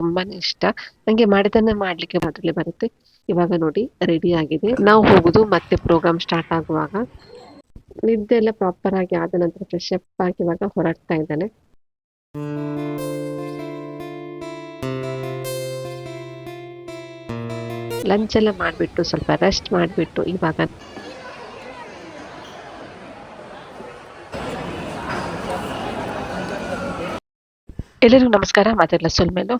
ತುಂಬಾನೇ ಇಷ್ಟ. ನಂಗೆ ಮಾಡಿದನ್ನೇ ಮಾಡ್ಲಿಕ್ಕೆ ಮೊದಲೇ ಬರುತ್ತೆ. ಇವಾಗ ನೋಡಿ ರೆಡಿ ಆಗಿದೆ. ನಾವು ಹೋಗುದು ಮತ್ತೆ ಪ್ರೋಗ್ರಾಮ್ ಸ್ಟಾರ್ಟ್ ಆಗುವಾಗ. ನಿದ್ದೆ ಎಲ್ಲ ಪ್ರಾಪರ್ ಆಗಿ ಆದ ನಂತರ ಫ್ರೆಶ್ ಅಪ್ ಆಗಿ ಇವಾಗ ಹೊರಡ್ತಾ ಇದ್ದಾನೆ. ಲಂಚ್ ಎಲ್ಲ ಮಾಡಿಬಿಟ್ಟು, ಸ್ವಲ್ಪ ರೆಸ್ಟ್ ಮಾಡಿಬಿಟ್ಟು ಇವಾಗ ಎಲ್ಲರಿಗೂ ನಮಸ್ಕಾರ. ಮಾತೆಲ್ಲ ಸೊಲ್ಮೇಲು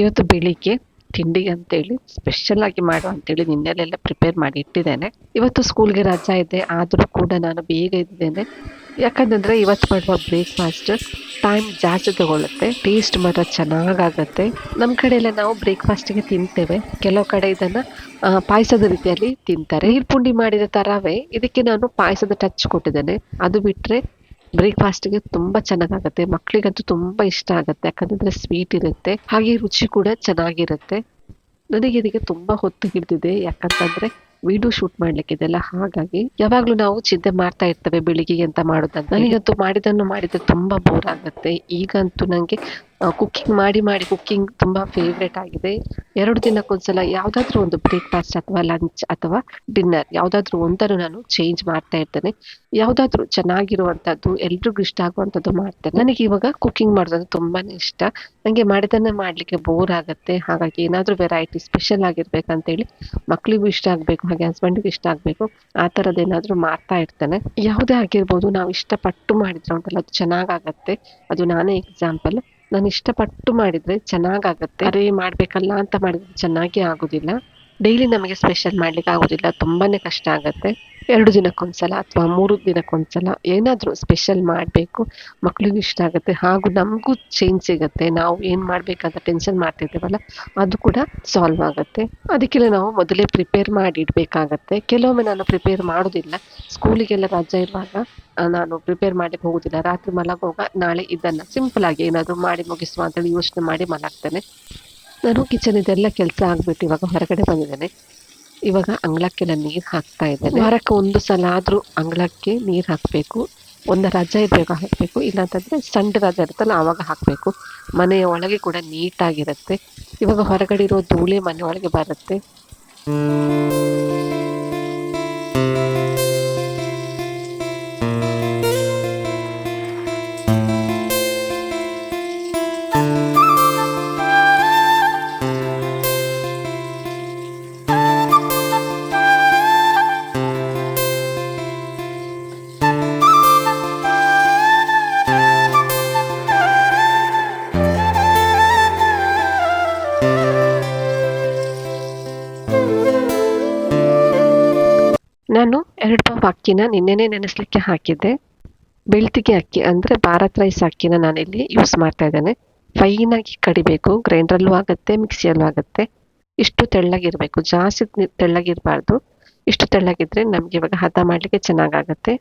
ಇವತ್ತು ಬೆಳಿಗ್ಗೆ ತಿಂಡಿಗೆ ಅಂತೇಳಿ ಸ್ಪೆಷಲ್ ಆಗಿ ಮಾಡು ಅಂತೇಳಿ ನಿನ್ನೆಲೆಲ್ಲ ಪ್ರಿಪೇರ್ ಮಾಡಿ ಇಟ್ಟಿದ್ದೇನೆ. ಇವತ್ತು ಸ್ಕೂಲ್ಗೆ ರಜಾ ಇದೆ, ಆದರೂ ಕೂಡ ನಾನು ಬೇಗ ಇದ್ದೇನೆ. ಯಾಕಂತಂದ್ರೆ ಇವತ್ತು ಮಾಡುವ ಬ್ರೇಕ್ಫಾಸ್ಟ್ ಟೈಮ್ ಜಾಸ್ತಿ ತಗೊಳ್ಳುತ್ತೆ ಟೇಸ್ಟ್ ಮಾತ್ರ ಚೆನ್ನಾಗಾಗತ್ತೆ. ನಮ್ಮ ಕಡೆ ಎಲ್ಲ ನಾವು ಬ್ರೇಕ್ಫಾಸ್ಟಿಗೆ ತಿಂತೇವೆ. ಕೆಲವು ಕಡೆ ಇದನ್ನು ಪಾಯಸದ ರೀತಿಯಲ್ಲಿ ತಿಂತಾರೆ. ನೀರು ಪುಂಡಿ ಮಾಡಿದ ಥರವೇ ಇದಕ್ಕೆ ನಾನು ಪಾಯಸದ ಟಚ್ ಕೊಟ್ಟಿದ್ದೇನೆ. ಅದು ಬಿಟ್ರೆ ಬ್ರೇಕ್ಫಾಸ್ಟ್ಗೆ ತುಂಬಾ ಚೆನ್ನಾಗಾಗತ್ತೆ. ಮಕ್ಳಿಗಂತೂ ತುಂಬಾ ಇಷ್ಟ ಆಗುತ್ತೆ. ಯಾಕಂದ್ರೆ ಸ್ವೀಟ್ ಇರುತ್ತೆ. ಹಾಗೆ ರುಚಿ ಕೂಡ ಚೆನ್ನಾಗಿರುತ್ತೆ. ನನಗೆ ಇದಕ್ಕೆ ತುಂಬಾ ಹೊತ್ತು ಹಿಡಿದಿದೆ. ಯಾಕಂತಂದ್ರೆ ವಿಡಿಯೋ ಶೂಟ್ ಮಾಡ್ಲಿಕ್ಕೆ ಇದೆಲ್ಲ. ಹಾಗಾಗಿ ಯಾವಾಗ್ಲೂ ನಾವು ಚಿಂತೆ ಮಾಡ್ತಾ ಇರ್ತೇವೆ ಬೆಳಿಗ್ಗೆ ಎಂತ ಮಾಡೋದಂತ ನನಗಂತೂ ಮಾಡಿದನ್ನು ಮಾಡಿದ್ರೆ ತುಂಬಾ ಬೋರ್ ಆಗುತ್ತೆ. ಈಗಂತೂ ನಂಗೆ ಕುಕ್ಕಿಂಗ್ ಮಾಡಿ ಮಾಡಿ ಕುಕ್ಕಿಂಗ್ ತುಂಬಾ ಫೇವ್ರೆಟ್ ಆಗಿದೆ. ಎರಡು ದಿನಕ್ಕೊಂದ್ಸಲ ಯಾವುದಾದ್ರೂ ಒಂದು ಬ್ರೇಕ್ಫಾಸ್ಟ್ ಅಥವಾ ಲಂಚ್ ಅಥವಾ ಡಿನ್ನರ್ ಯಾವುದಾದ್ರೂ ಒಂದನ್ನು ನಾನು ಚೇಂಜ್ ಮಾಡ್ತಾ ಇರ್ತೇನೆ. ಯಾವುದಾದ್ರೂ ಚೆನ್ನಾಗಿರುವಂತದ್ದು, ಎಲ್ರಿಗೂ ಇಷ್ಟ ಆಗುವಂತದ್ದು ಮಾಡ್ತೇನೆ. ನನಗೆ ಇವಾಗ ಕುಕ್ಕಿಂಗ್ ಮಾಡೋದಂದ್ರೆ ತುಂಬಾ ಇಷ್ಟ. ನನಗೆ ಮಾಡಿದನ್ನೇ ಮಾಡ್ಲಿಕ್ಕೆ ಬೋರ್ ಆಗುತ್ತೆ. ಹಾಗಾಗಿ ಏನಾದರೂ ವೆರೈಟಿ ಸ್ಪೆಷಲ್ ಆಗಿರ್ಬೇಕಂತೇಳಿ ಮಕ್ಕಳಿಗೂ ಇಷ್ಟ ಆಗ್ಬೇಕು, ಹಾಗೆ ಹಸ್ಬೆಂಡಿಗೂ ಇಷ್ಟ ಆಗಬೇಕು, ಆ ಥರದ್ದು ಏನಾದರೂ ಮಾಡ್ತಾ ಇರ್ತೇನೆ. ಯಾವುದೇ ಆಗಿರ್ಬೋದು, ನಾವು ಇಷ್ಟಪಟ್ಟು ಮಾಡಿದ್ರೆ ಉಂಟಲ್ಲ, ಅದು ಚೆನ್ನಾಗಾಗತ್ತೆ ಅದು ನಾನೇ ಎಕ್ಸಾಂಪಲ್ ನಾನು ಇಷ್ಟಪಟ್ಟು ಮಾಡಿದ್ರೆ ಚೆನ್ನಾಗಾಗತ್ತೆ. ಅದೇ ಮಾಡ್ಬೇಕಲ್ಲ ಅಂತ ಮಾಡಿದ್ರೆ ಚೆನ್ನಾಗಿ ಆಗುದಿಲ್ಲ. ಡೈಲಿ ನಮಗೆ ಸ್ಪೆಷಲ್ ಮಾಡ್ಲಿಕ್ಕೆ ಆಗುದಿಲ್ಲ. ತುಂಬಾನೇ ಕಷ್ಟ ಆಗತ್ತೆ. ಎರಡು ದಿನಕ್ಕೊಂದ್ಸಲ ಅಥವಾ ಮೂರು ದಿನಕ್ಕೊಂದ್ಸಲ ಏನಾದರೂ ಸ್ಪೆಷಲ್ ಮಾಡಬೇಕು, ಮಕ್ಳಿಗೂ ಇಷ್ಟ ಆಗುತ್ತೆ. ಹಾಗೂ ನಮಗೂ ಚೇಂಜ್ ಸಿಗುತ್ತೆ. ನಾವು ಏನು ಮಾಡ್ಬೇಕಂತ ಟೆನ್ಷನ್ ಮಾಡ್ತಿದ್ದೇವಲ್ಲ ಅದು ಕೂಡ ಸಾಲ್ವ್ ಆಗುತ್ತೆ. ಅದಕ್ಕೆಲ್ಲ ನಾವು ಮೊದಲೇ ಪ್ರಿಪೇರ್ ಮಾಡಿ ಇಡ್ಬೇಕಾಗತ್ತೆ ಕೆಲವೊಮ್ಮೆ ನಾನು ಪ್ರಿಪೇರ್ ಮಾಡೋದಿಲ್ಲ. ಸ್ಕೂಲಿಗೆಲ್ಲ ರಜೆ ಇರುವಾಗ ನಾನು ಪ್ರಿಪೇರ್ ಮಾಡ್ಲಿಕ್ಕೆ ಹೋಗೋದಿಲ್ಲ. ರಾತ್ರಿ ಮಲಗುವಾಗ ನಾಳೆ ಇದನ್ನು ಸಿಂಪಲಾಗಿ ಏನಾದ್ರು ಮಾಡಿ ಮುಗಿಸುವ ಅಂತೇಳಿ ಯೋಚನೆ ಮಾಡಿ ಮಲಗ್ತೇನೆ. ನಾನು ಕಿಚನ್ ಇದೆಲ್ಲ ಕೆಲಸ ಆಗ್ಬಿಟ್ಟು ಇವಾಗ ಹೊರಗಡೆ ಬಂದಿದ್ದೇನೆ. ಇವಾಗ ಅಂಗಳಕ್ಕೆಲ್ಲ ನೀರು ಹಾಕ್ತಾ ಇದ್ದೇನೆ. ವಾರಕ್ಕೆ ಒಂದು ಸಲ ಆದರೂ ಅಂಗಳಕ್ಕೆ ನೀರು ಹಾಕಬೇಕು. ಒಂದು ರಜೆ ಇದ್ದಾಗ ಹಾಕಬೇಕು. ಇಲ್ಲಾಂತಂದರೆ ಸಣ್ಣ ರಜೆ ಇರುತ್ತಲ್ಲ, ಆವಾಗ ಹಾಕಬೇಕು. ಮನೆಯ ಒಳಗೆ ಕೂಡ ನೀಟಾಗಿರುತ್ತೆ. ಇವಾಗ ಹೊರಗಡೆ ಇರೋ ಧೂಳೆ ಮನೆ ಒಳಗೆ ಬರುತ್ತೆ. ಅಕ್ಕಿನ ನಿನ್ನೆನೆ ನೆನೆಸ್ಲಿಕ್ಕೆ ಹಾಕಿದ್ದೆ. ಬೆಳ್ತಿಗೆ ಅಕ್ಕಿ, ಅಂದ್ರೆ ಭಾರತ್ ರೈಸ್ ಅಕ್ಕಿನ ನಾನಿಲ್ಲಿ ಯೂಸ್ ಮಾಡ್ತಾ ಇದ್ದೇನೆ. ಫೈನಾಗಿ ಕಡಿಬೇಕು, ಗ್ರೈಂಡ್ರಲ್ಲೂ ಆಗುತ್ತೆ, ಮಿಕ್ಸಿಯಲ್ಲೂ ಆಗುತ್ತೆ. ಇಷ್ಟು ತೆಳ್ಳಗಿರ್ಬೇಕು, ಜಾಸ್ತಿ ತೆಳ್ಳಗಿರಬಾರ್ದು. ಇಷ್ಟು ತೆಳ್ಳಗಿದ್ರೆ ನಮ್ಗೆ ಇವಾಗ ಹದ ಮಾಡ್ಲಿಕ್ಕೆ ಚೆನ್ನಾಗಾಗತ್ತೆ.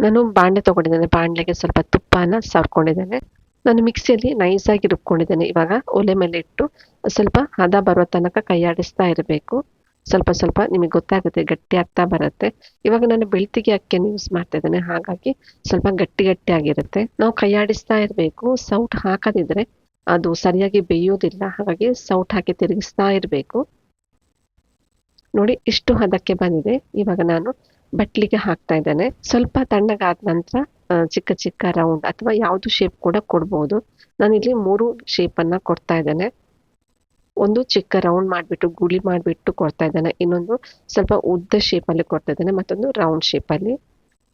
ನಾನು ಬಾಣಲೆ ತಗೊಂಡಿದ್ದೇನೆ ಬಾಣಲೆಗೆ ಸ್ವಲ್ಪ ತುಪ್ಪನ ಸರ್ಕೊಂಡಿದ್ದೇನೆ. ನಾನು ಮಿಕ್ಸಿಯಲ್ಲಿ ನೈಸ್ ಆಗಿ ರುಬ್ಕೊಂಡಿದ್ದೇನೆ. ಇವಾಗ ಒಲೆ ಮೇಲೆ ಇಟ್ಟು ಸ್ವಲ್ಪ ಹದ ಬರುವ ತನಕ ಕೈಯಾಡಿಸ್ತಾ ಇರಬೇಕು. ಸ್ವಲ್ಪ ಸ್ವಲ್ಪ ನಿಮಗೆ ಗೊತ್ತಾಗುತ್ತೆ, ಗಟ್ಟಿ ಆಗ್ತಾ ಬರುತ್ತೆ. ಇವಾಗ ನಾನು ಬೆಳ್ತಿಗೆ ಅಕ್ಕಿಯನ್ನು ಯೂಸ್ ಮಾಡ್ತಾ ಇದ್ದೇನೆ. ಹಾಗಾಗಿ ಸ್ವಲ್ಪ ಗಟ್ಟಿ ಗಟ್ಟಿ ಆಗಿರುತ್ತೆ. ನಾವು ಕೈಯಾಡಿಸ್ತಾ ಇರಬೇಕು. ಸೌಟ್ ಹಾಕದಿದ್ರೆ ಅದು ಸರಿಯಾಗಿ ಬೇಯೋದಿಲ್ಲ. ಹಾಗಾಗಿ ಸೌಟ್ ಹಾಕಿ ತಿರುಗಿಸ್ತಾ ಇರಬೇಕು. ನೋಡಿ, ಇಷ್ಟು ಹದಕ್ಕೆ ಬಂದಿದೆ. ಇವಾಗ ನಾನು ಬಟ್ಲಿಗೆ ಹಾಕ್ತಾ ಇದ್ದೇನೆ. ಸ್ವಲ್ಪ ತಣ್ಣಗಾದ ನಂತರ ಚಿಕ್ಕ ಚಿಕ್ಕ ರೌಂಡ್ ಅಥವಾ ಯಾವುದು ಶೇಪ್ ಕೂಡ ಕೊಡ್ಬೋದು. ನಾನಿಲ್ಲಿ ಮೂರು ಶೇಪನ್ನು ಕೊಡ್ತಾ ಇದ್ದೇನೆ. ಒಂದು ಚಿಕ್ಕ ರೌಂಡ್ ಮಾಡಿಬಿಟ್ಟು ಗುಳಿ ಮಾಡಿಬಿಟ್ಟು ಕೊಡ್ತಾ ಇದ್ದಾನೆ. ಇನ್ನೊಂದು ಸ್ವಲ್ಪ ಉದ್ದ ಶೇಪಲ್ಲಿ ಅಲ್ಲಿ ಕೊಡ್ತಾ ಇದ್ದಾನೆ, ಮತ್ತೊಂದು ರೌಂಡ್ ಶೇಪ್ ಅಲ್ಲಿ.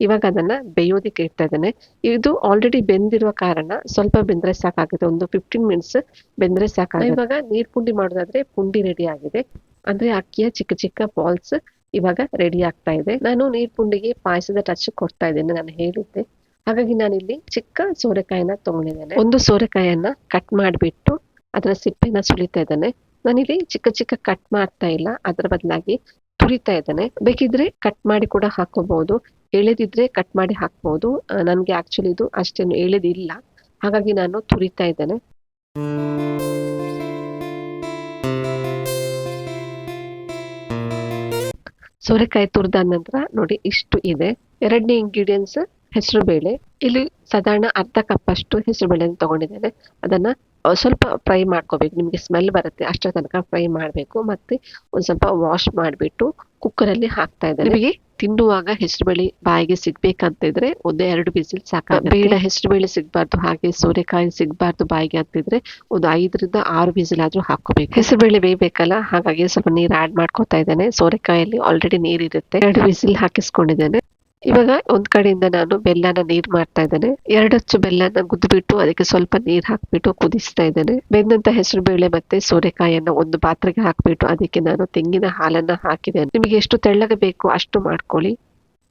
ಇವಾಗ ಅದನ್ನ ಬೇಯೋದಿಕ್ಕೆ ಇಡ್ತಾ ಇದ್ದಾನೆ. ಇದು ಆಲ್ರೆಡಿ ಬೆಂದಿರುವ ಕಾರಣ ಸ್ವಲ್ಪ ಬೆಂದ್ರೆ ಸಾಕಾಗುತ್ತೆ. ಒಂದು ಫಿಫ್ಟೀನ್ ಮಿನಿಟ್ಸ್ ಬೆಂದ್ರೆ ಸಾಕಾಗುತ್ತೆ. ಇವಾಗ ನೀರ್ ಪುಂಡಿ ಮಾಡೋದಾದ್ರೆ ಪುಂಡಿ ರೆಡಿ ಆಗಿದೆ. ಅಂದ್ರೆ ಅಕ್ಕಿಯ ಚಿಕ್ಕ ಚಿಕ್ಕ ಬಾಲ್ಸ್ ಇವಾಗ ರೆಡಿ ಆಗ್ತಾ ಇದೆ. ನಾನು ನೀರ್ ಪುಂಡಿಗೆ ಪಾಯಸದ ಟಚ್ ಕೊಡ್ತಾ ಇದ್ದೇನೆ, ನಾನು ಹೇಳಿದ್ದೆ. ಹಾಗಾಗಿ ನಾನಿಲ್ಲಿ ಚಿಕ್ಕ ಸೋರೆಕಾಯಿನ ತಗೊಂಡಿದ್ದೇನೆ. ಒಂದು ಸೋರೆಕಾಯಿಯನ್ನ ಕಟ್ ಮಾಡಿಬಿಟ್ಟು ಅದರ ಸಿಪ್ಪೆನ ಸುಳಿತಾ ಇದ್ದಾನೆ. ನಾನಿಲ್ಲಿ ಚಿಕ್ಕ ಚಿಕ್ಕ ಕಟ್ ಮಾಡ್ತಾ ಇಲ್ಲ. ಅದರ ಬದಲಾಗಿ ತುರಿತಾ ಇದ್ದಾನೆ. ಬೇಕಿದ್ರೆ ಕಟ್ ಮಾಡಿ ಕೂಡ ಹಾಕೋಬಹುದು. ಎಳೆದಿದ್ರೆ ಕಟ್ ಮಾಡಿ ಹಾಕ್ಬಹುದು ನನಗೆ ಆಕ್ಚುಲಿ ಇದು ಅಷ್ಟೇನು ಎಳೆದಿಲ್ಲ. ಹಾಗಾಗಿ ನಾನು ತುರಿತಾ ಇದ್ದೇನೆ. ಸೋರೆಕಾಯಿ ತುರಿದ ನಂತರ ನೋಡಿ ಇಷ್ಟು ಇದೆ. ಎರಡನೇ ಇಂಗ್ರೀಡಿಯೆಂಟ್ಸ್ ಹೆಸರು ಬೇಳೆ. ಇಲ್ಲಿ ಸಾಧಾರಣ ಅರ್ಧ ಕಪ್ ಅಷ್ಟು ಹೆಸರು ಬೇಳೆ ತಗೊಂಡಿದ್ದೇನೆ. ಅದನ್ನ ಸ್ವಲ್ಪ ಫ್ರೈ ಮಾಡ್ಕೋಬೇಕು. ನಿಮಗೆ ಸ್ಮೆಲ್ ಬರುತ್ತೆ ಅಷ್ಟರ ತನಕ ಫ್ರೈ ಮಾಡಬೇಕು. ಮತ್ತೆ ಒಂದ್ ಸ್ವಲ್ಪ ವಾಶ್ ಮಾಡಿಬಿಟ್ಟು ಕುಕ್ಕರಲ್ಲಿ ಹಾಕ್ತಾ ಇದ್ದೇನೆ. ನಿಮಗೆ ತಿನ್ನುವಾಗ ಹೆಸರುಬೇಳೆ ಬಾಯಿಗೆ ಸಿಗ್ಬೇಕಂತ ಇದ್ರೆ ಒಂದು ಎರಡು ಬಿಸಿಲ್ ಸಾಕಾಗುತ್ತೆ. ಬೇಡ ಹೆಸರುಬೇಳೆ ಸಿಗಬಾರ್ದು. ಹಾಗೆ ಸೋರೆಕಾಯಿ ಸಿಗ್ಬಾರ್ದು ಬಾಯಿಗೆ ಅಂತಿದ್ರೆ ಒಂದು ಐದರಿಂದ ಆರು ಬಿಸಿಲ್ ಆದ್ರೂ ಹಾಕೋಬೇಕು ಹೆಸರುಬೇಳೆ ಬೇಯಬೇಕಲ್ಲ? ಹಾಗಾಗಿ ಸ್ವಲ್ಪ ನೀರು ಆಡ್ ಮಾಡ್ಕೊತಾ ಇದ್ದೇನೆ. ಸೋರೆಕಾಯಲ್ಲಿ ಆಲ್ರೆಡಿ ನೀರಿರುತ್ತೆ. ಎರಡು ಬಿಸಿಲ್ ಹಾಕಿಸ್ಕೊಂಡಿದ್ದೇನೆ. ಇವಾಗ ಒಂದ್ ಕಡೆಯಿಂದ ನಾನು ಬೆಲ್ಲನ ನೀರ್ ಮಾಡ್ತಾ ಇದ್ದೇನೆ. ಎರಡಚ್ಚು ಬೆಲ್ಲನ ಗುದ್ಬಿಟ್ಟು ಅದಕ್ಕೆ ಸ್ವಲ್ಪ ನೀರ್ ಹಾಕ್ಬಿಟ್ಟು ಕುದಿಸ್ತಾ ಇದ್ದೇನೆ. ಬೆಂದಂತ ಹೆಸರು ಬೇಳೆ ಮತ್ತೆ ಸೋರೆಕಾಯಿಯನ್ನ ಒಂದು ಪಾತ್ರೆಗೆ ಹಾಕ್ಬಿಟ್ಟು ಅದಕ್ಕೆ ನಾನು ತೆಂಗಿನ ಹಾಲನ್ನ ಹಾಕಿದ್ದೇನೆ. ನಿಮಗೆ ಎಷ್ಟು ತೆಳ್ಳಗೆ ಬೇಕು ಅಷ್ಟು ಮಾಡ್ಕೊಳ್ಳಿ.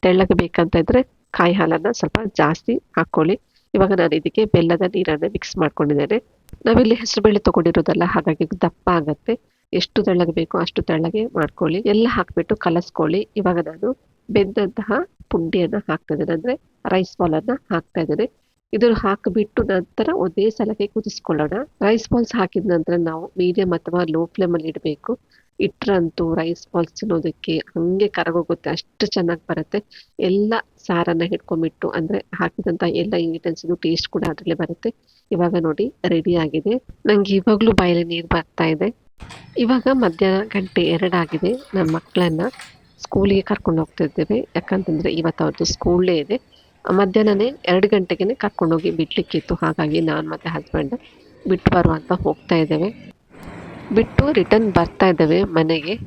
ತೆಳ್ಳಗೆ ಬೇಕಂತ ಇದ್ರೆ ಕಾಯಿ ಹಾಲನ್ನ ಸ್ವಲ್ಪ ಜಾಸ್ತಿ ಹಾಕೊಳ್ಳಿ ಇವಾಗ ನಾನು ಇದಕ್ಕೆ ಬೆಲ್ಲದ ನೀರನ್ನ ಮಿಕ್ಸ್ ಮಾಡ್ಕೊಂಡಿದ್ದೇನೆ. ನಾವಿಲ್ಲಿ ಹೆಸರು ಬೇಳೆ ತಗೊಂಡಿರೋದಲ್ಲ, ಹಾಗಾಗಿ ದಪ್ಪ ಆಗತ್ತೆ. ಎಷ್ಟು ತೆಳ್ಳಗೆ ಬೇಕೋ ಅಷ್ಟು ತೆಳ್ಳಗೆ ಮಾಡ್ಕೊಳ್ಳಿ. ಎಲ್ಲ ಹಾಕ್ಬಿಟ್ಟು ಕಲಸ್ಕೊಳ್ಳಿ. ಇವಾಗ ನಾನು ಬೆಂದಂತಹ ಪುಂಡಿಯನ್ನ ಹಾಕ್ತಾ ಇದ್ದೇನೆ ಅಂದ್ರೆ ರೈಸ್ ಬಾಲ್ ಅನ್ನ ಹಾಕ್ತಾ ಇದ್ದೇನೆ ಇದನ್ನು ಹಾಕಿಬಿಟ್ಟು ನಂತರ ಒಂದೇ ಸಲಕ್ಕೆ ಕುದಿಸ್ಕೊಳ್ಳೋಣ. ರೈಸ್ ಬಾಲ್ಸ್ ಹಾಕಿದ ನಂತರ ನಾವು ಮೀಡಿಯಂ ಅಥವಾ ಲೋ ಫ್ಲೇಮ್ ಅಲ್ಲಿ ಇಡಬೇಕು. ಇಟ್ರಂತೂ ರೈಸ್ ಬಾಲ್ಸ್ ತಿನ್ನೋದಕ್ಕೆ ಹಂಗೆ ಕರಗೋಗುತ್ತೆ. ಅಷ್ಟು ಚೆನ್ನಾಗಿ ಬರುತ್ತೆ. ಎಲ್ಲ ಸಾರನ್ನ ಹಿಡ್ಕೊಂಡ್ಬಿಟ್ಟು, ಅಂದ್ರೆ ಹಾಕಿದಂತ ಎಲ್ಲ ಇಂಗ್ರೀಡಿಯೆಂಟ್ಸ್ ಟೇಸ್ಟ್ ಕೂಡ ಅದರಲ್ಲೇ ಬರುತ್ತೆ. ಇವಾಗ ನೋಡಿ ರೆಡಿ ಆಗಿದೆ. ನಂಗೆ ಇವಾಗ್ಲೂ ಬಾಯಲ್ಲಿ ನೀರು ಬರ್ತಾ ಇದೆ. ಇವಾಗ ಮಧ್ಯಾಹ್ನ ಗಂಟೆ ಎರಡಾಗಿದೆ ನನ್ನ ಮಕ್ಕಳನ್ನ ಸ್ಕೂಲಿಗೆ ಕರ್ಕೊಂಡು ಹೋಗ್ತಾ ಇದ್ದೇವೆ ಯಾಕಂತಂದ್ರೆ ಇವತ್ತು ಅವ್ರದ್ದು ಸ್ಕೂಲೇ ಇದೆ. ಮಧ್ಯಾಹ್ನನೇ ಎರಡು ಗಂಟೆಗೆ ಕರ್ಕೊಂಡೋಗಿ ಬಿಡ್ಲಿಕ್ಕಿತ್ತು. ಹಾಗಾಗಿ ನಾನು ಮತ್ತೆ ಹಸ್ಬೆಂಡ್ ಬಿಟ್ಟು ಬರುವ ಅಂತ ಹೋಗ್ತಾ ಇದ್ದೇವೆ. ಬಿಟ್ಟು ರಿಟರ್ನ್ ಬರ್ತಾ ಇದ್ದೇವೆ ಮನೆಗೆ.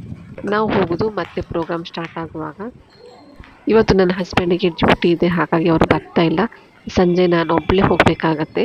ನಾವು ಹೋಗೋದು ಮತ್ತೆ ಪ್ರೋಗ್ರಾಮ್ ಸ್ಟಾರ್ಟ್ ಆಗುವಾಗ. ಇವತ್ತು ನನ್ನ ಹಸ್ಬೆಂಡಿಗೆ ಡ್ಯೂಟಿ ಇದೆ. ಹಾಗಾಗಿ ಅವರು ಬರ್ತಾ ಇಲ್ಲ. ಸಂಜೆ ನಾನು ಒಬ್ಬಳೇ ಹೋಗ್ಬೇಕಾಗತ್ತೆ.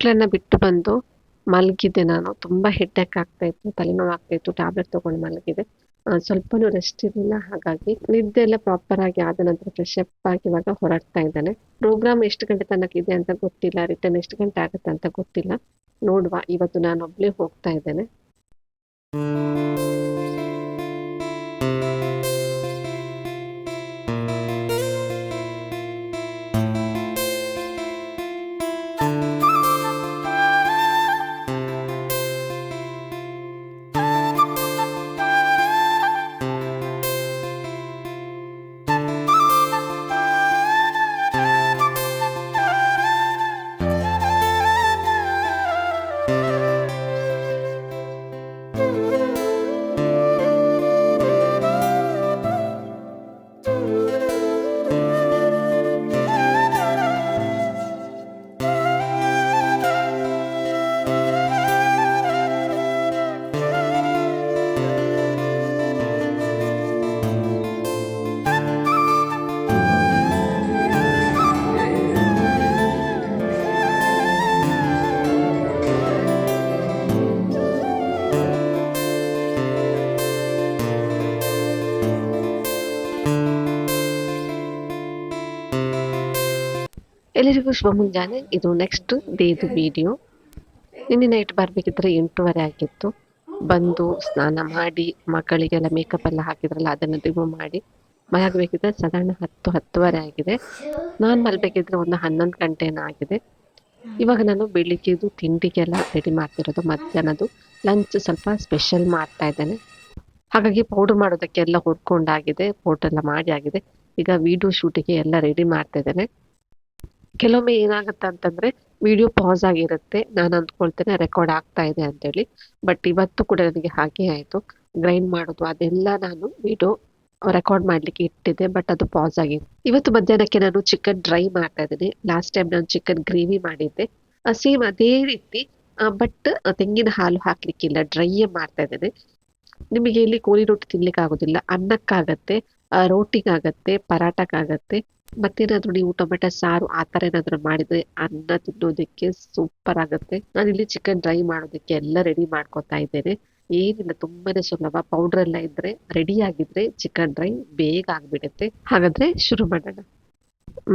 ಮಕ್ಕಳನ್ನ ಬಿಟ್ಟು ಬಂದು ಮಲಗಿದ್ದೆ ನಾನು. ತುಂಬಾ ಹೆಡ್ಡೇಕ್ ಆಗ್ತಾ ಇತ್ತು, ತಲೆನೋವು ಆಗ್ತಾ ಇತ್ತು ಟ್ಯಾಬ್ಲೆಟ್ ತಗೊಂಡು ಮಲಗಿದೆ ಸ್ವಲ್ಪನೂ ರೆಸ್ಟ್ ಇರಲಿಲ್ಲ, ಹಾಗಾಗಿ ನಿದ್ದೆ ಎಲ್ಲ ಪ್ರಾಪರ್ ಆಗಿ ಆದ ನಂತರ ಫ್ರೆಶ್ ಆಗಿ ಇವಾಗ ಹೊರಡ್ತಾ ಇದ್ದಾನೆ. ಪ್ರೋಗ್ರಾಮ್ ಎಷ್ಟು ಗಂಟೆ ತನಕ ಇದೆ ಅಂತ ಗೊತ್ತಿಲ್ಲ ರಿಟರ್ನ್ ಎಷ್ಟು ಗಂಟೆ ಆಗುತ್ತೆ ಅಂತ ಗೊತ್ತಿಲ್ಲ. ನೋಡುವ, ಇವತ್ತು ನಾನು ಒಬ್ಳೇ ಹೋಗ್ತಾ ಇದ್ದೇನೆ. ಎಲ್ಲರಿಗೂ ಶುಭ ಮುಂಜಾನೆ. ಇದು ನೆಕ್ಸ್ಟ್ ಡೇದು ವಿಡಿಯೋ ನಿನ್ನೆ ನೈಟ್ ಬರಬೇಕಿದ್ರೆ ಎಂಟೂವರೆ ಆಗಿತ್ತು. ಬಂದು ಸ್ನಾನ ಮಾಡಿ, ಮಕ್ಕಳಿಗೆಲ್ಲ ಮೇಕಪ್ ಎಲ್ಲ ಹಾಕಿದ್ರಲ್ಲ, ಅದನ್ನು ರಿಮೂವ್ ಮಾಡಿ. ಮಲಗಬೇಕಿದ್ರೆ ಸಾಧಾರಣ ಹತ್ತು, ಹತ್ತುವರೆ ಆಗಿದೆ. ನಾನು ಮಲಬೇಕಿದ್ರೆ ಒಂದು ಹನ್ನೊಂದು ಗಂಟೆನ ಆಗಿದೆ. ಇವಾಗ ನಾನು ಬೆಳಿಗ್ಗೆದು ತಿಂಡಿಗೆಲ್ಲ ರೆಡಿ ಮಾಡ್ತಿರೋದು ಮಧ್ಯಾಹ್ನದು ಲಂಚ್ ಸ್ವಲ್ಪ ಸ್ಪೆಷಲ್ ಮಾಡ್ತಾ ಇದ್ದೇನೆ. ಹಾಗಾಗಿ ಪೌಡರ್ ಮಾಡೋದಕ್ಕೆಲ್ಲ ಹುಡ್ಕೊಂಡಾಗಿದೆ ಪೌಡರ್ ಎಲ್ಲ ಮಾಡಿ ಆಗಿದೆ. ಈಗ ವಿಡಿಯೋ ಶೂಟಿಗೆ ಎಲ್ಲ ರೆಡಿ ಮಾಡ್ತಾ ಇದ್ದೇನೆ. ಕೆಲವೊಮ್ಮೆ ಏನಾಗುತ್ತೆ ಅಂತಂದ್ರೆ ವಿಡಿಯೋ ಪಾಸ್ ಆಗಿರುತ್ತೆ. ನಾನು ಅಂದ್ಕೊಳ್ತೇನೆ ರೆಕಾರ್ಡ್ ಆಗ್ತಾ ಇದೆ ಅಂತೇಳಿ. ಬಟ್ ಇವತ್ತು ಕೂಡ ನನಗೆ ಹಾಗೆ ಆಯ್ತು. ಗ್ರೈಂಡ್ ಮಾಡೋದು, ಅದೆಲ್ಲ ನಾನು ವಿಡಿಯೋ ರೆಕಾರ್ಡ್ ಮಾಡ್ಲಿಕ್ಕೆ ಇಟ್ಟಿದ್ದೆ ಬಟ್ ಅದು ಪಾಸ್ ಆಗಿದೆ ಇವತ್ತು ಮಧ್ಯಾಹ್ನಕ್ಕೆ ನಾನು ಚಿಕನ್ ಡ್ರೈ ಮಾಡ್ತಾ ಇದ್ದೀನಿ. ಲಾಸ್ಟ್ ಟೈಮ್ ನಾನು ಚಿಕನ್ ಗ್ರೇವಿ ಮಾಡಿದ್ದೆ. ಸೇಮ್ ಅದೇ ರೀತಿ ಬಟ್ ತೆಂಗಿನ ಹಾಲು ಹಾಕ್ಲಿಕ್ಕಿಲ್ಲ. ಡ್ರೈಯೇ ಮಾಡ್ತಾ ಇದ್ದೇನೆ. ನಿಮಗೆ ಇಲ್ಲಿ ಕೋಳಿ ರೊಟ್ಟಿ ತಿನ್ಲಿಕ್ಕೆ ಆಗೋದಿಲ್ಲ ಅನ್ನಕ್ಕಾಗತ್ತೆ ರೋಟಿಗಾಗತ್ತೆ ಪರಾಟಕ್ಕಾಗತ್ತೆ ಮತ್ತೇನಾದ್ರೂ ನೀವು ಟೊಮೆಟೊ, ಸಾರು ಆ ಥರ ಏನಾದ್ರು ಮಾಡಿದ್ರೆ ಅನ್ನ ತಿನ್ನೋದಕ್ಕೆ ಸೂಪರ್ ಆಗುತ್ತೆ. ನಾನು ಇಲ್ಲಿ ಚಿಕನ್ ಡ್ರೈ ಮಾಡೋದಕ್ಕೆ ಎಲ್ಲ ರೆಡಿ ಮಾಡ್ಕೊತಾ ಇದ್ದೇನೆ. ಏನಿಲ್ಲ, ತುಂಬಾನೇ ಸುಲಭ. ಪೌಡರ್ ಎಲ್ಲ ಇದ್ರೆ ರೆಡಿ ಆಗಿದ್ರೆ ಚಿಕನ್ ಡ್ರೈ ಬೇಗ ಆಗ್ಬಿಡುತ್ತೆ. ಹಾಗಾದ್ರೆ ಶುರು ಮಾಡೋಣ.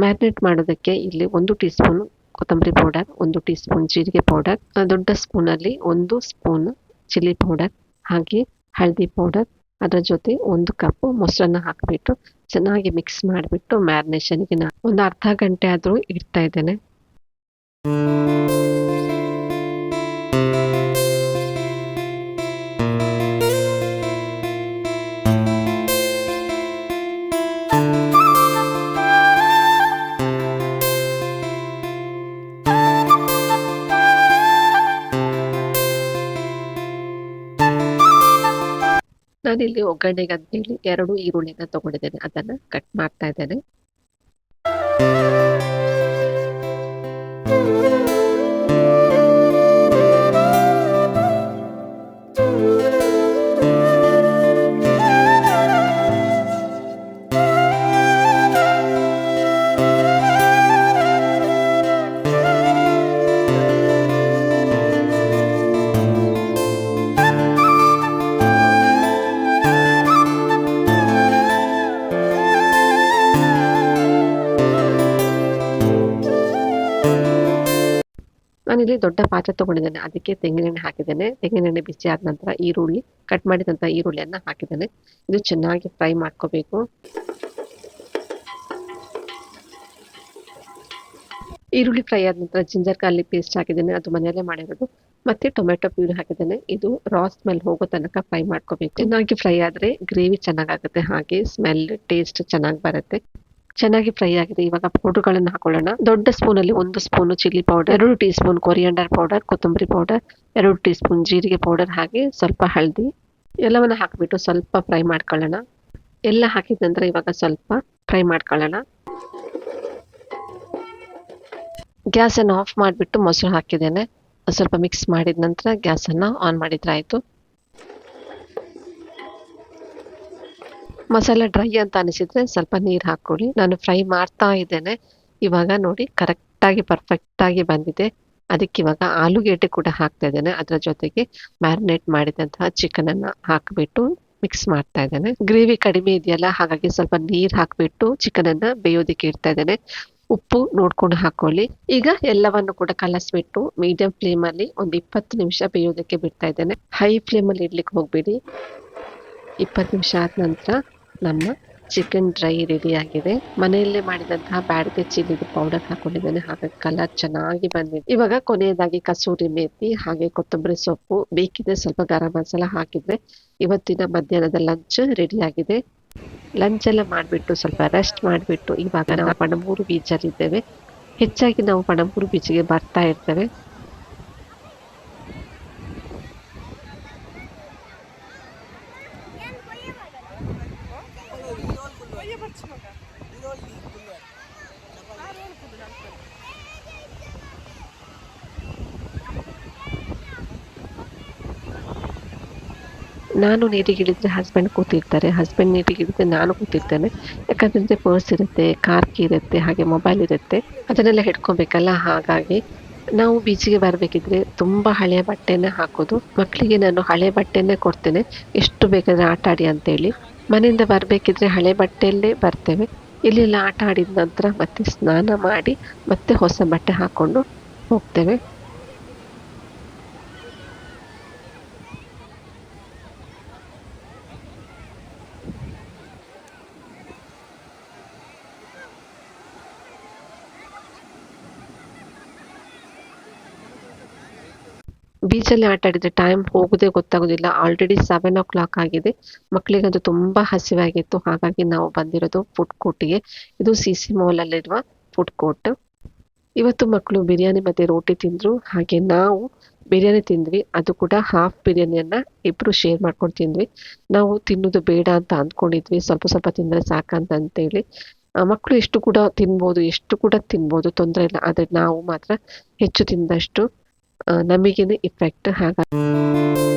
ಮ್ಯಾರಿನೇಟ್ ಮಾಡೋದಕ್ಕೆ ಇಲ್ಲಿ ಒಂದು ಟೀ ಸ್ಪೂನ್ ಕೊತ್ತಂಬರಿ ಪೌಡರ್ ಒಂದು ಟೀ ಸ್ಪೂನ್ ಜೀರಿಗೆ ಪೌಡರ್ ದೊಡ್ಡ ಸ್ಪೂನ್ ಅಲ್ಲಿ ಒಂದು ಸ್ಪೂನ್ ಚಿಲ್ಲಿ ಪೌಡರ್ ಹಾಗೆ ಹಳದಿ ಪೌಡರ್ ಅದರ ಜೊತೆ ಒಂದು ಕಪ್ ಮೊಸರನ್ನ ಹಾಕಿಬಿಟ್ಟು ಚೆನ್ನಾಗಿ ಮಿಕ್ಸ್ ಮಾಡಿಬಿಟ್ಟು ಮ್ಯಾರಿನೇಷನ್ಗೆ ನಾನು ಒಂದು ಅರ್ಧ ಗಂಟೆ ಆದರೂ ಇಡ್ತಾ ಇದ್ದೇನೆ. ನಾನಿಲ್ಲಿ ಒಗ್ಗರಣೆಗೆ ಅಂತ ಹೇಳಿ ಎರಡು ಈರುಳ್ಳಿನ ತಗೊಂಡಿದ್ದೇನೆ ಅದನ್ನ ಕಟ್ ಮಾಡ್ತಾ ಇದ್ದೇನೆ. ದೊಡ್ಡ ಪಾತ್ರೆ ತಗೊಂಡಿದ್ದೇನೆ. ಅದಕ್ಕೆ ತೆಂಗಿನೆಣ್ಣೆ ಹಾಕಿದ್ದೇನೆ. ತೆಂಗಿನೆಣ್ಣೆ ಬಿಸಿ ಆದ ನಂತರ ಈರುಳ್ಳಿ ಕಟ್ ಮಾಡಿದಂತ ಈರುಳ್ಳಿಯನ್ನ ಹಾಕಿದ್ದೇನೆ. ಇದು ಚೆನ್ನಾಗಿ ಫ್ರೈ ಮಾಡ್ಕೋಬೇಕು. ಈರುಳ್ಳಿ ಫ್ರೈ ಆದ ನಂತರ ಜಿಂಜರ್ ಗಾರ್ಲಿಕ್ ಪೇಸ್ಟ್ ಹಾಕಿದ್ದೇನೆ. ಅದು ಮನೆಯಲ್ಲೇ ಮಾಡಿರೋದು. ಮತ್ತೆ ಟೊಮೆಟೊ ಪ್ಯೂರಿ ಹಾಕಿದ್ದೇನೆ. ಇದು ರಾ ಸ್ಮೆಲ್ ಹೋಗೋ ತನಕ ಫ್ರೈ ಮಾಡ್ಕೋಬೇಕು. ಚೆನ್ನಾಗಿ ಫ್ರೈ ಆದ್ರೆ ಗ್ರೇವಿ ಚೆನ್ನಾಗಾಗುತ್ತೆ. ಹಾಗೆ ಸ್ಮೆಲ್ ಟೇಸ್ಟ್ ಚೆನ್ನಾಗಿ ಬರುತ್ತೆ. ಚೆನ್ನಾಗಿ ಫ್ರೈ ಆಗಿದೆ. ಇವಾಗ ಪೌಡರ್ಗಳನ್ನು ಹಾಕೊಳ್ಳೋಣ. ದೊಡ್ಡ ಸ್ಪೂನ್ ಅಲ್ಲಿ ಒಂದು ಸ್ಪೂನ್ ಚಿಲ್ಲಿ ಪೌಡರ್, ಎರಡು ಟೀ ಸ್ಪೂನ್ ಕೊರಿಯಂಡರ್ ಪೌಡರ್, ಕೊತ್ತಂಬರಿ ಪೌಡರ್, ಎರಡು ಟೀ ಸ್ಪೂನ್ ಜೀರಿಗೆ ಪೌಡರ್ ಹಾಗೆ ಸ್ವಲ್ಪ ಹಳದಿ ಎಲ್ಲವನ್ನ ಹಾಕಿಬಿಟ್ಟು ಸ್ವಲ್ಪ ಫ್ರೈ ಮಾಡ್ಕೊಳ್ಳೋಣ. ಎಲ್ಲ ಹಾಕಿದ ನಂತರ ಇವಾಗ ಸ್ವಲ್ಪ ಫ್ರೈ ಮಾಡ್ಕೊಳ್ಳೋಣ. ಗ್ಯಾಸ್ ಅನ್ನು ಆಫ್ ಮಾಡಿಬಿಟ್ಟು ಮೊಸರು ಹಾಕಿದ್ದೇನೆ. ಸ್ವಲ್ಪ ಮಿಕ್ಸ್ ಮಾಡಿದ ನಂತರ ಗ್ಯಾಸನ್ನು ಆನ್ ಮಾಡಿದ್ರೆ ಆಯ್ತು. ಮಸಾಲೆ ಡ್ರೈ ಅಂತ ಅನಿಸಿದ್ರೆ ಸ್ವಲ್ಪ ನೀರು ಹಾಕೊಳ್ಳಿ ನಾನು ಫ್ರೈ ಮಾಡ್ತಾ ಇದ್ದೇನೆ. ಇವಾಗ ನೋಡಿ ಕರೆಕ್ಟಾಗಿ ಪರ್ಫೆಕ್ಟಾಗಿ ಬಂದಿದೆ. ಅದಕ್ಕೆ ಇವಾಗ ಆಲೂಗೆಡ್ಡೆ ಕೂಡ ಹಾಕ್ತಾ ಇದ್ದೇನೆ. ಅದರ ಜೊತೆಗೆ ಮ್ಯಾರಿನೇಟ್ ಮಾಡಿದಂತಹ ಚಿಕನ್ ಅನ್ನ ಹಾಕಿಬಿಟ್ಟು ಮಿಕ್ಸ್ ಮಾಡ್ತಾ ಇದ್ದೇನೆ. ಗ್ರೇವಿ ಕಡಿಮೆ ಇದೆಯಲ್ಲ, ಹಾಗಾಗಿ ಸ್ವಲ್ಪ ನೀರು ಹಾಕಿಬಿಟ್ಟು ಚಿಕನ್ ಅನ್ನ ಬೇಯೋದಕ್ಕೆ ಇಡ್ತಾ ಇದ್ದೇನೆ. ಉಪ್ಪು ನೋಡ್ಕೊಂಡು ಹಾಕೊಳ್ಳಿ ಈಗ ಎಲ್ಲವನ್ನು ಕೂಡ ಕಲಸ್ಬಿಟ್ಟು ಮೀಡಿಯಂ ಫ್ಲೇಮ್ ಅಲ್ಲಿ ಒಂದು ಇಪ್ಪತ್ತು ನಿಮಿಷ ಬೇಯೋದಕ್ಕೆ ಬಿಡ್ತಾ ಇದ್ದೇನೆ. ಹೈ ಫ್ಲೇಮ್ ಅಲ್ಲಿ ಇಡ್ಲಿಕ್ಕೆ ಹೋಗ್ಬೇಡಿ. ಇಪ್ಪತ್ತು ನಿಮಿಷ ಆದ ನಂತರ ನಮ್ಮ ಚಿಕನ್ ಡ್ರೈ ರೆಡಿ ಆಗಿದೆ. ಮನೆಯಲ್ಲೇ ಮಾಡಿದಂತಹ ಬ್ಯಾಡಗೆ ಚಿಲ್ಲಿ ಪೌಡರ್ ಹಾಕೊಂಡಿದ್ದೇನೆ. ಹಾಗೆ ಕಲರ್ ಚೆನ್ನಾಗಿ ಬಂದಿದೆ. ಇವಾಗ ಕೊನೆಯದಾಗಿ ಕಸೂರಿ ಮೇಥಿ ಹಾಗೆ ಕೊತ್ತಂಬರಿ ಸೊಪ್ಪು, ಬೇಕಿದ್ರೆ ಸ್ವಲ್ಪ ಗರಂ ಮಸಾಲ ಹಾಕಿದ್ರೆ ಇವತ್ತಿನ ಮಧ್ಯಾಹ್ನದ ಲಂಚ್ ರೆಡಿ ಆಗಿದೆ. ಲಂಚ್ ಎಲ್ಲ ಮಾಡಿಬಿಟ್ಟು ಸ್ವಲ್ಪ ರೆಸ್ಟ್ ಮಾಡಿಬಿಟ್ಟು ಇವಾಗ ನಾವು ಪಣಮೂರು ಬೀಚಲ್ಲಿ ಇದ್ದೇವೆ ಹೆಚ್ಚಾಗಿ ನಾವು ಪಣಮೂರು ಬೀಚ್ಗೆ ಬರ್ತಾ ಇರ್ತೇವೆ. ನಾನು ನೀರಿಗಿಳಿದ್ರೆ ಹಸ್ಬೆಂಡ್ ಕೂತಿರ್ತಾರೆ ಹಸ್ಬೆಂಡ್ ನೀರಿಗಿಳಿದ್ರೆ ನಾನು ಕೂತಿರ್ತೇನೆ. ಯಾಕಂತಂದ್ರೆ ಪರ್ಸ್ ಇರುತ್ತೆ ಕಾರ್ ಕೀ ಇರುತ್ತೆ, ಹಾಗೆ ಮೊಬೈಲ್ ಇರುತ್ತೆ. ಅದನ್ನೆಲ್ಲ ಹಿಡ್ಕೊಬೇಕಲ್ಲ? ಹಾಗಾಗಿ ನಾವು ಬೀಚಿಗೆ ಬರಬೇಕಿದ್ರೆ ತುಂಬ ಹಳೆಯ ಬಟ್ಟೆನೇ ಹಾಕೋದು. ಮಕ್ಕಳಿಗೆ ನಾನು ಹಳೆ ಬಟ್ಟೆನೇ ಕೊಡ್ತೇನೆ. ಎಷ್ಟು ಬೇಕಾದ್ರೆ ಆಟ ಆಡಿ ಅಂತೇಳಿ. ಮನೆಯಿಂದ ಬರಬೇಕಿದ್ರೆ ಹಳೆ ಬಟ್ಟೆಯಲ್ಲೇ ಬರ್ತೇವೆ. ಇಲ್ಲೆಲ್ಲ ಆಟ ಆಡಿದ ನಂತರ ಮತ್ತೆ ಸ್ನಾನ ಮಾಡಿ ಮತ್ತೆ ಹೊಸ ಬಟ್ಟೆ ಹಾಕೊಂಡು ಹೋಗ್ತೇವೆ. ಬೀಚಲ್ಲಿ ಆಟ ಆಡಿದ್ರೆ ಟೈಮ್ ಹೋಗೋದೇ ಗೊತ್ತಾಗೋದಿಲ್ಲ. ಆಲ್ರೆಡಿ ಸೆವೆನ್ ಓ ಕ್ಲಾಕ್ ಆಗಿದೆ. ಮಕ್ಕಳಿಗಂತೂ ತುಂಬ ಹಸಿವಾಗಿತ್ತು. ಹಾಗಾಗಿ ನಾವು ಬಂದಿರೋದು ಫುಡ್ ಕೋರ್ಟಿಗೆ ಇದು ಸಿ ಸಿ ಮಾಲಲ್ಲಿರುವ ಫುಡ್ ಕೋರ್ಟ್ ಇವತ್ತು ಮಕ್ಕಳು ಬಿರಿಯಾನಿ ಮತ್ತೆ ರೋಟಿ ತಿಂದ್ರು. ಹಾಗೆ ನಾವು ಬಿರಿಯಾನಿ ತಿಂದ್ವಿ. ಅದು ಕೂಡ ಹಾಫ್ ಬಿರಿಯಾನಿಯನ್ನು ಇಬ್ಬರು ಶೇರ್ ಮಾಡ್ಕೊಂಡು ತಿಂದ್ವಿ. ನಾವು ತಿನ್ನೋದು ಬೇಡ ಅಂತ ಅಂದ್ಕೊಂಡಿದ್ವಿ. ಸ್ವಲ್ಪ ಸ್ವಲ್ಪ ತಿಂದರೆ ಸಾಕಂತ ಅಂತೇಳಿ. ಮಕ್ಕಳು ಎಷ್ಟು ಕೂಡ ತಿನ್ಬೋದು, ಎಷ್ಟು ಕೂಡ ತಿನ್ಬೋದು ತೊಂದರೆ ಇಲ್ಲ. ಆದರೆ ನಾವು ಮಾತ್ರ ಹೆಚ್ಚು ತಿಂದಷ್ಟು ನಮಗೇನೆ ಇಫೆಕ್ಟ್ ಹಾಗಾಗಿ.